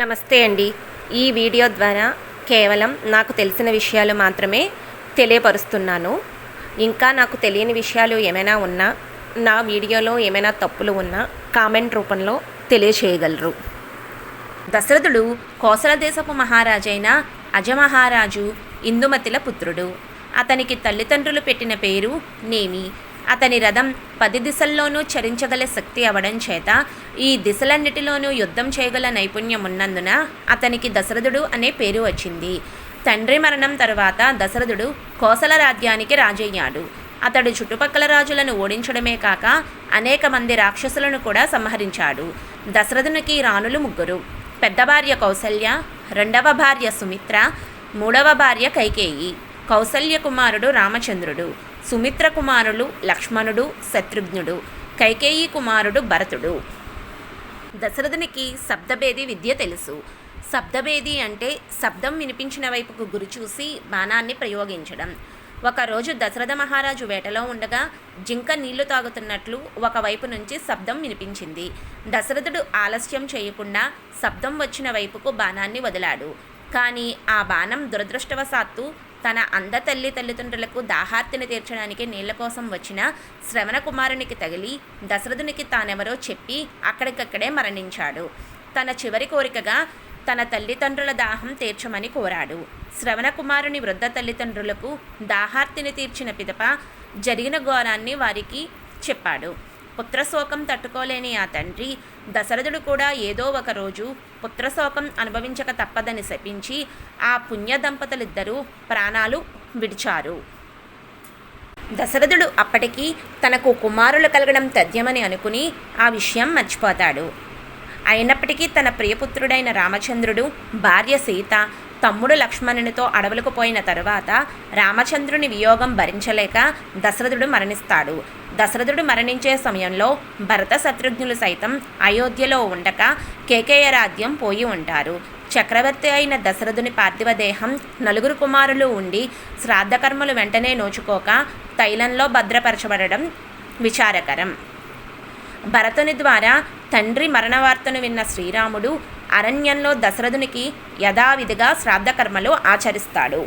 నమస్తే అండి. ఈ వీడియో ద్వారా కేవలం నాకు తెలిసిన విషయాలు మాత్రమే తెలియపరుస్తున్నాను. ఇంకా నాకు తెలియని విషయాలు ఏమైనా ఉన్నా నా వీడియోలో ఏమైనా తప్పులు ఉన్నా కామెంట్ రూపంలో తెలియచేయగలరు. దశరథుడు కోసల దేశపు మహారాజైన అజమహారాజు ఇందుమతిల పుత్రుడు. అతనికి తల్లిదండ్రులు పెట్టిన పేరు నేమి. అతని రథం పది దిశల్లోనూ చరించగల శక్తి అవడం చేత ఈ దిశలన్నిటిలోనూ యుద్ధం చేయగల నైపుణ్యం ఉన్నందున అతనికి దశరథుడు అనే పేరు వచ్చింది. తండ్రి మరణం తరువాత దశరథుడు కోసల రాజ్యానికి రాజయ్యాడు. అతడు చుట్టుపక్కల రాజులను ఓడించడమే కాక అనేక మంది రాక్షసులను కూడా సంహరించాడు. దశరథునికి రాణులు ముగ్గురు. పెద్ద భార్య కౌసల్య రెండవ భార్య సుమిత్ర మూడవ భార్య కైకేయి. కౌసల్య కుమారుడు రామచంద్రుడు. సుమిత్ర కుమారులు లక్ష్మణుడు శత్రుఘ్నుడు కైకేయి కుమారుడు భరతుడు. దశరథునికి శబ్దభేది విద్య తెలుసు. శబ్దభేది అంటే శబ్దం వినిపించిన వైపుకు గురి చూసి బాణాన్ని ప్రయోగించడం. ఒకరోజు దశరథ మహారాజు వేటలో ఉండగా జింక నీళ్ళు తాగుతున్నట్లు ఒకవైపు నుంచి శబ్దం వినిపించింది. దశరథుడు ఆలస్యం చేయకుండా శబ్దం వచ్చిన వైపుకు బాణాన్ని వదిలాడు. కానీ ఆ బాణం దురదృష్టవశాత్తు తన అంద తల్లి తల్లిదండ్రులకు దాహార్తిని తీర్చడానికి నీళ్ళ కోసం వచ్చిన శ్రవణ కుమారునికి తగిలి దశరథునికి తానెవరో చెప్పి అక్కడికక్కడే మరణించాడు. తన చివరి కోరికగా తన తల్లిదండ్రుల దాహం తీర్చమని కోరాడు. శ్రవణ కుమారుని వృద్ధ తల్లిదండ్రులకు దాహార్తిని తీర్చిన పిదప జరిగిన ఘోరాన్ని వారికి చెప్పాడు. పుత్రశోకం తట్టుకోలేని ఆ తండ్రి దశరథుడు కూడా ఏదో ఒకరోజు పుత్రశోకం అనుభవించక తప్పదని శపించి ఆ పుణ్య దంపతులిద్దరూ ప్రాణాలు విడిచారు. దశరథుడు అప్పటికి తనకు కుమారులు కలగడం తథ్యమని అనుకుని ఆ విషయం మర్చిపోతాడు. అయినప్పటికీ తన ప్రియపుత్రుడైన రామచంద్రుడు భార్య సీత తమ్ముడు లక్ష్మణునితో అడవులకు పోయిన తరువాత రామచంద్రుని వియోగం భరించలేక దశరథుడు మరణిస్తాడు. దశరథుడు మరణించే సమయంలో భరత శత్రుఘ్నులు సైతం అయోధ్యలో ఉండక కేకేయ రాజ్యం పోయి ఉంటారు. చక్రవర్తి అయిన దశరథుని పార్థివదేహం నలుగురు కుమారులు ఉండి శ్రాద్ధకర్మలు వెంటనే నోచుకోక తైలంలో భద్రపరచబడడం విచారకరం. భరతుని ద్వారా తండ్రి మరణవార్తను విన్న శ్రీరాముడు అరణ్యంలో దశరథునికి యథావిధిగా శ్రాద్ధకర్మలు ఆచరిస్తాడు.